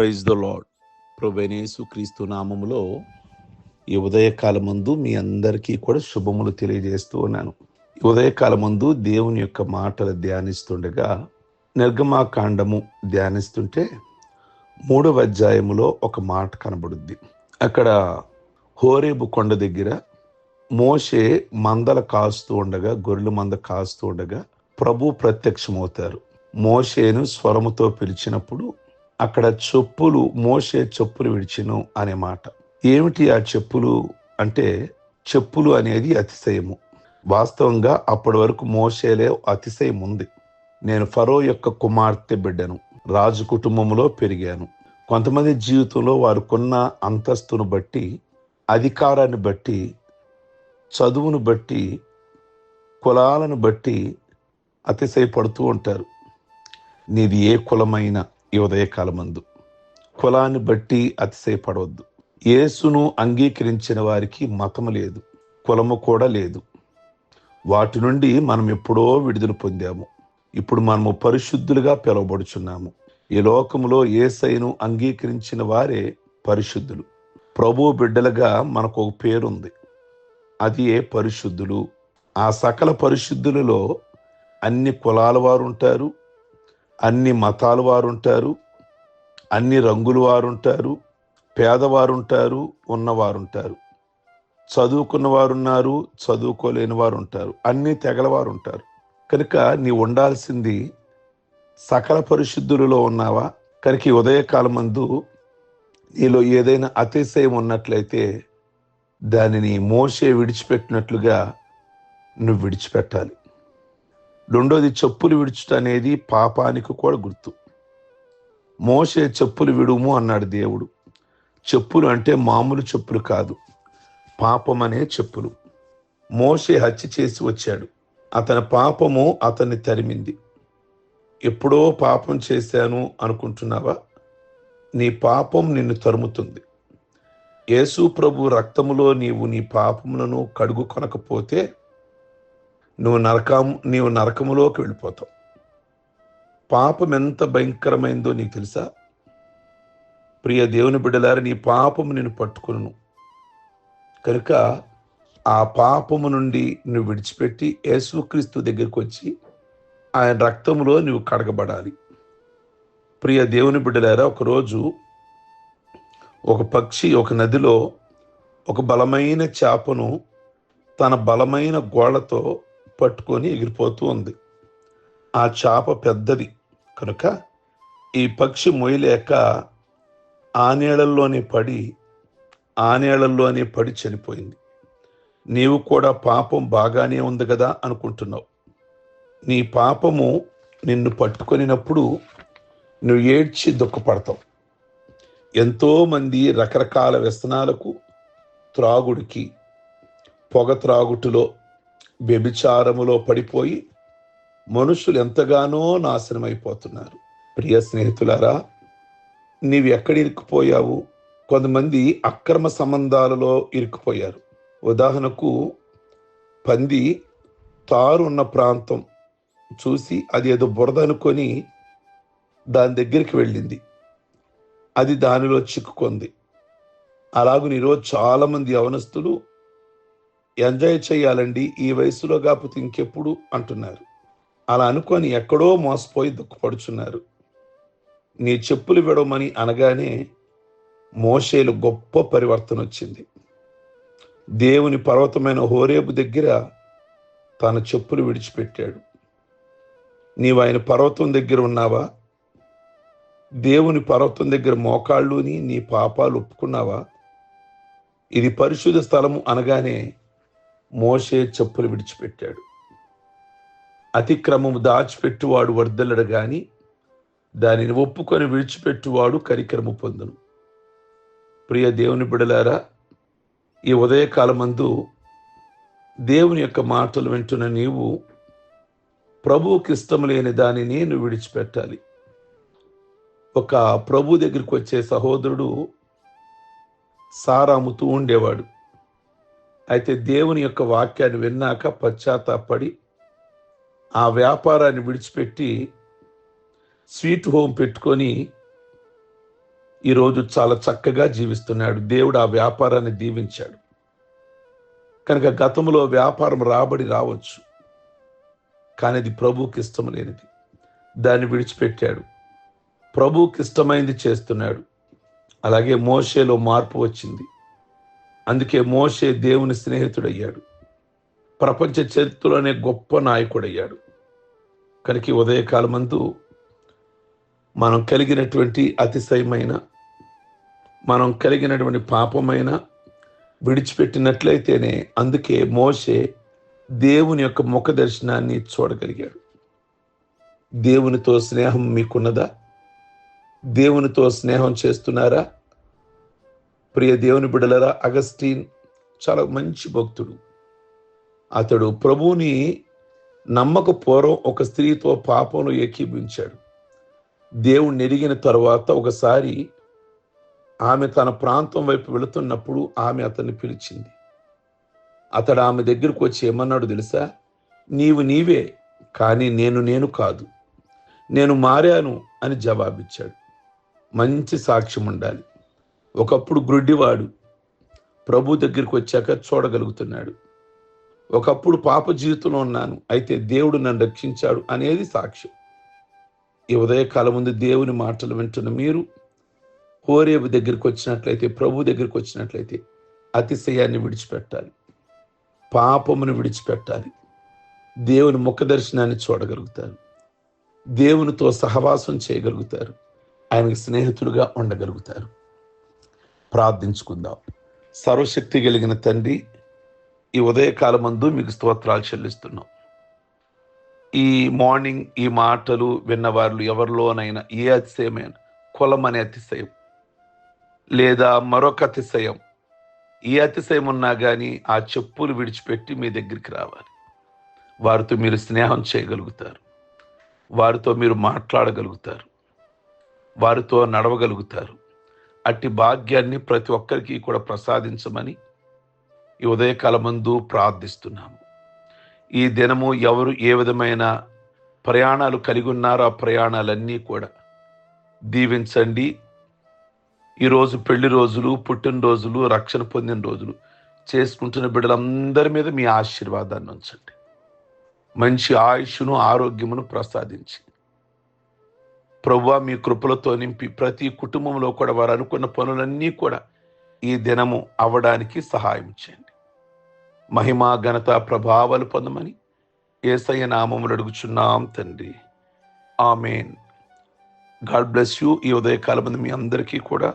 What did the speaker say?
Praise the lord ప్రభనేసు క్రీస్తు నామములో ఈ ఉదయకాలమందు మీ అందరికీ కూడా శుభములు తెలియజేస్తూ ఉన్నాను. ఈ ఉదయకాలమందు దేవుని యొక్క మాటలు ధ్యానిస్తుండగా నిర్గమాకాండము ధ్యానిస్తుంటే మూడవ అధ్యాయములో ఒక మాట కనబడుద్ది. అక్కడ హోరేబు కొండ దగ్గర మోషే మందల కాస్తూ ఉండగా గొర్రెల మంద కాస్తూ ఉండగా ప్రభు ప్రత్యక్షమవుతారు. మోషేను స్వరముతో పిలిచినప్పుడు అక్కడ చెప్పులు మోసే చెప్పులు విడిచిను అనే మాట. ఏమిటి ఆ చెప్పులు? అంటే చెప్పులు అనేది అతిశయము. వాస్తవంగా అప్పటి వరకు మోసేలే అతిశయం ఉంది. నేను ఫరో యొక్క కుమార్తె బిడ్డను రాజు కుటుంబంలో పెరిగాను. కొంతమంది జీవితంలో వారికున్న అంతస్తును బట్టి అధికారాన్ని బట్టి చదువును బట్టి కులాలను బట్టి అతిశయపడుతూ ఉంటారు. నీది ఏ కులమైన ఈ ఉదయకాలమందు. కులాన్ని బట్టి అతిశయపడవద్దు. యేసును అంగీకరించిన వారికి మతము లేదు కులము కూడా లేదు. వాటి నుండి మనం ఎప్పుడో విడుదల పొందాము. ఇప్పుడు మనము పరిశుద్ధులుగా పిలువబడుచున్నాము. ఈ లోకములో ఏసైను అంగీకరించిన వారే పరిశుద్ధులు. ప్రభు బిడ్డలుగా మనకు ఒక పేరుంది. అది ఏ పరిశుద్ధులు? ఆ సకల పరిశుద్ధులలో అన్ని కులాల వారు ఉంటారు అన్ని మతాల వారు ఉంటారు అన్ని రంగుల వారు ఉంటారు పేదవారు ఉంటారు ఉన్నవారు ఉంటారు చదువుకున్న వారు ఉన్నారు చదువుకోలేని వారు ఉంటారు అన్ని తెగల వారు ఉంటారు కనుక నీ ఉండాల్సింది సకల పరిశుద్ధులలో ఉన్నావా? కనుక ఈ ఉదయకాలం మందు నీలో ఏదైనా అతిశయం ఉన్నట్లయితే దానిని మోసే విడిచిపెట్టినట్లుగా నువ్వు విడిచిపెట్టాలి. రెండోది చెప్పులు విడుచుట అనేది పాపానికి కూడా గుర్తు. మోసే చెప్పులు విడుము అన్నాడు దేవుడు. చెప్పులు అంటే మామూలు చెప్పులు కాదు. పాపం అనే చెప్పులు. మోసే హత్య చేసి వచ్చాడు. అతని పాపము అతన్ని తరిమింది. ఎప్పుడో పాపం చేశాను అనుకుంటున్నావా? నీ పాపం నిన్ను తరుముతుంది. యేసు ప్రభు రక్తములో నీవు నీ పాపములను కడుగు కొనకపోతే నువ్వు నరకం నీవు నరకములోకి వెళ్ళిపోతావు. పాపం ఎంత భయంకరమైందో నీకు తెలుసా? ప్రియ దేవుని బిడ్డలారి నీ పాపము నేను పట్టుకును కనుక ఆ పాపము నుండి నువ్వు విడిచిపెట్టి యేసుక్రీస్తు దగ్గరికి వచ్చి ఆయన రక్తములో నువ్వు కడగబడాలి. ప్రియ దేవుని బిడ్డలారా ఒకరోజు ఒక పక్షి ఒక నదిలో ఒక బలమైన చేపను తన బలమైన గోళ్ళతో పట్టుకొని ఎగిరిపోతూ ఉంది. ఆ చాప పెద్దది. కనుక ఈ పక్షి మొయ్యలేక ఆ నీళ్ళల్లోనే పడి ఆ నీళ్ళల్లోనే పడి చనిపోయింది. నీవు కూడా పాపం బాగానే ఉంది కదా అనుకుంటున్నావు. నీ పాపము నిన్ను పట్టుకొనినప్పుడు నువ్వు ఏడ్చి దుఃఖపడతావు. ఎంతోమంది రకరకాల వ్యసనాలకు త్రాగుడికి పొగ త్రాగుటులో వ్యభిచారములో పడిపోయి మనుషులు ఎంతగానో నాశనమైపోతున్నారు. ప్రియ స్నేహితులారా నీవు ఎక్కడ ఇరుక్కుపోయావు? కొంతమంది అక్రమ సంబంధాలలో ఇరుక్కుపోయారు. ఉదాహరణకు పంది తారు ఉన్న ప్రాంతం చూసి అది ఏదో బురద అనుకొని దాని దగ్గరికి వెళ్ళింది. అది దానిలో చిక్కుకుంది. అలాగే ఈరోజు చాలామంది యవనస్తులు ఎంజాయ్ చేయాలండి ఈ వయసులో కాకపోతే ఇంకెప్పుడు అంటున్నారు. అలా అనుకొని ఎక్కడో మోసపోయి దుఃఖపడుచున్నారు. నీ చెప్పులు విడవమని అనగానే మోషేలు గొప్ప పరివర్తన వచ్చింది. దేవుని పర్వతమైన హోరేబు దగ్గర తన చెప్పులు విడిచిపెట్టాడు. నీవు ఆయన పర్వతం దగ్గర ఉన్నావా? దేవుని పర్వతం దగ్గర మోకాళ్ళుని నీ పాపాలు ఒప్పుకున్నావా? ఇది పరిశుద్ధ స్థలము అనగానే మోషే చెప్పులు విడిచిపెట్టాడు. అతిక్రమము దాచిపెట్టువాడు వర్దలడు గాని దానిని ఒప్పుకొని విడిచిపెట్టువాడు కరిక్రమ పొందును. ప్రియ దేవుని బిడలారా ఈ ఉదయకాలమందు దేవుని యొక్క మాటలు వింటున్న నీవు ప్రభువుకి ఇష్టం లేని దానిని నువ్వు విడిచిపెట్టాలి. ఒక ప్రభు దగ్గరికి వచ్చే సహోదరుడు సారాముతూ ఉండేవాడు. అయితే దేవుని యొక్క వాక్యాన్ని విన్నాక పశ్చాత్తాపడి ఆ వ్యాపారాన్ని విడిచిపెట్టి స్వీట్ హోమ్ పెట్టుకొని ఈరోజు చాలా చక్కగా జీవిస్తున్నాడు. దేవుడు ఆ వ్యాపారాన్ని దీవించాడు. కనుక గతంలో వ్యాపారం రాబడి రావచ్చు. కానీ అది ప్రభువుకి ఇష్టం లేనిది. దాన్ని విడిచిపెట్టాడు. ప్రభువుకి ఇష్టమైంది చేస్తున్నాడు. అలాగే మోషేలో మార్పు వచ్చింది. అందుకే మోషే దేవుని స్నేహితుడయ్యాడు. ప్రపంచ చరిత్రలోనే గొప్ప నాయకుడయ్యాడు. కనుక ఉదయకాలమందు మనం కలిగినటువంటి అతిశయమైన మనం కలిగినటువంటి పాపమైన విడిచిపెట్టినట్లయితేనే అందుకే మోషే దేవుని యొక్క ముఖ దర్శనాన్ని చూడగలిగాడు. దేవునితో స్నేహం మీకున్నదా? దేవునితో స్నేహం చేస్తున్నారా? ప్రియ దేవుని బిడలరా అగస్టీన్ చాలా మంచి భక్తుడు. అతడు ప్రభువుని నమ్మకపూర్వం ఒక స్త్రీతో పాపంలో ఏకీభించాడు దేవుణ్ణి ఎరిగిన తర్వాత ఒకసారి ఆమె తన ప్రాంతం వైపు వెళుతున్నప్పుడు ఆమె అతన్ని పిలిచింది. అతడు ఆమె దగ్గరకు వచ్చి ఏమన్నాడు తెలుసా? నీవు నీవే కానీ నేను నేను కాదు. నేను మారాను అని జవాబిచ్చాడు. మంచి సాక్ష్యం ఉండాలి. ఒకప్పుడు గ్రుడ్డివాడు ప్రభు దగ్గరికి వచ్చాక చూడగలుగుతున్నాడు. ఒకప్పుడు పాప జీవితంలో ఉన్నాను అయితే దేవుడు నన్ను రక్షించాడు అనేది సాక్ష్యం. ఈ ఉదయకాలం ముందు దేవుని మాటలు వింటున్న మీరు హోరేబు దగ్గరికి వచ్చినట్లయితే ప్రభు దగ్గరికి వచ్చినట్లయితే అతిశయాన్ని విడిచిపెట్టాలి. పాపమును విడిచిపెట్టాలి. దేవుని ముఖ దర్శనాన్ని చూడగలుగుతారు. దేవునితో సహవాసం చేయగలుగుతారు. ఆయనకు స్నేహితుడుగా ఉండగలుగుతారు. ప్రార్థించుకుందాం. సర్వశక్తి కలిగిన తండ్రి ఈ ఉదయకాలమందు మీకు స్తోత్రాలు చెల్లిస్తున్నాం. ఈ మార్నింగ్ ఈ మాటలు విన్నవాళ్ళు ఎవరిలోనైనా ఏ అతిశయమైన కులం అనే అతిశయం లేదా మరొక అతిశయం ఏ అతిశయం ఉన్నా కానీ ఆ చెప్పులు విడిచిపెట్టి మీ దగ్గరికి రావాలి. వారితో మీరు స్నేహం చేయగలుగుతారు. వారితో మీరు మాట్లాడగలుగుతారు. వారితో నడవగలుగుతారు. అట్టి భాగ్యాన్ని ప్రతి ఒక్కరికి కూడా ప్రసాదించమని ఈ ఉదయకాలమందు ప్రార్థిస్తున్నాము. ఈ దినము ఎవరు ఏ విధమైన ప్రయాణాలు కలిగి ఉన్నారో ఆ ప్రయాణాలన్నీ కూడా దీవించండి. ఈరోజు పెళ్ళి రోజులు పుట్టినరోజులు రక్షణ పొందిన రోజులు చేసుకుంటున్న బిడ్డలందరి మీద మీ ఆశీర్వాదాన్ని ఉంచండి. మంచి ఆయుష్ను ఆరోగ్యమును ప్రసాదించి ప్రభు మీ కృపలతో నింపి ప్రతి కుటుంబంలో కూడా వారు అనుకున్న పనులన్నీ కూడా ఈ దినము అవ్వడానికి సహాయం చేయండి. మహిమా ఘనత ప్రభావాలు పొందమని ఏసయ్య నామములు అడుగుచున్నాం తండ్రి. ఆమెన్. God bless you. ఈ ఉదయకాలం మీ అందరికీ కూడా